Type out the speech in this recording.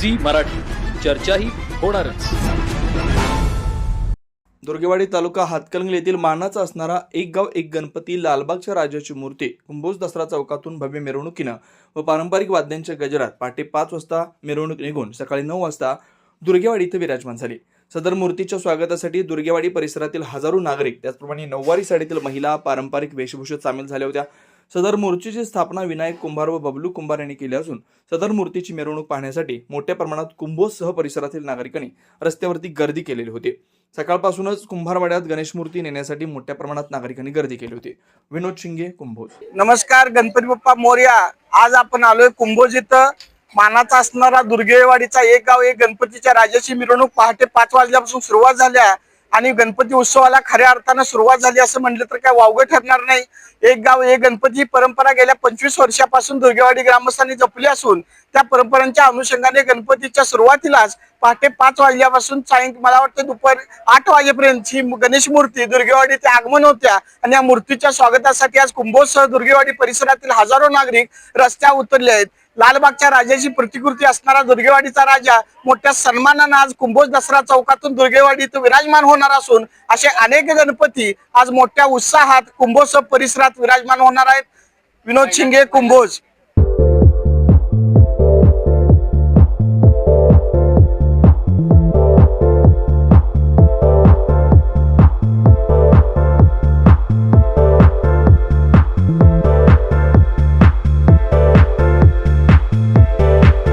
Zee Marathi. चर्चाही होणारच. दुर्गेवाडी तालुका हातकणंगले येथील मानाचा असणारा एक गाव एक गणपती लालबागच्या राजाची मूर्ती कुंभोज दसरा चौकातून भव्य मिरवणुकीनं व पारंपरिक वाद्यांच्या गजरात पहाटे पाच वाजता मिरवणूक निघून सकाळी नऊ वाजता दुर्गेवाडी इथं विराजमान झाली. सदर मूर्तीच्या स्वागतासाठी दुर्गेवाडी परिसरातील हजारो नागरिक त्याचप्रमाणे नऊवारी साडीतील महिला पारंपरिक वेशभूषेत सामील झाल्या होत्या. सदर मूर्तीची स्थापना विनायक कुंभार व बबलू कुंभार यांनी केली असून सदर मूर्तीची मिरवणूक पाहण्यासाठी मोठ्या प्रमाणात कुंभोसह परिसरातील नागरिकांनी रस्त्यावरती गर्दी केलेली होती. सकाळपासूनच कुंभारवाड्यात गणेश मूर्ती नेण्यासाठी मोठ्या प्रमाणात नागरिकांनी गर्दी केली होती. विनोद शिंगे कुंभोज. नमस्कार गणपती बाप्पा मोर्या. आज आपण आलोय कुंभोज इथं. मानाचा असणारा दुर्गेवाडीचा एक गाव एक गणपतीच्या राजाची मिरवणूक पहाटे पाच वाजल्यापासून सुरुवात झाल्या आणि गणपती उत्सवाला खऱ्या अर्थानं सुरुवात झाली असं म्हटलं तर काय वावगं ठरणार नाही. एक गाव एक गणपती परंपरा गेल्या पंचवीस वर्षापासून दुर्गेवाडी ग्रामस्थांनी जपली असून त्या परंपरांच्या अनुषंगाने गणपतीच्या सुरुवातीलाच पहाटे पाच वाजल्यापासून सायं मला वाटतं दुपार आठ वाजेपर्यंत ही गणेश मूर्ती दुर्गेवाडीचे आगमन होत्या. आणि या मूर्तीच्या स्वागतासाठी आज कुंभोत्सव दुर्गेवाडी परिसरातील हजारो नागरिक रस्त्यावर उतरले आहेत. लालबागच्या राजाची प्रतिकृती असणारा दुर्गेवाडीचा राजा मोठ्या सन्मानानं आज कुंभोज दसरा चौकातून दुर्गेवाडीत विराजमान होणार असून असे अनेक गणपती आज मोठ्या उत्साहात कुंभोत्सव परिसरात विराजमान होणार आहेत. विनोद शिंगे कुंभोज.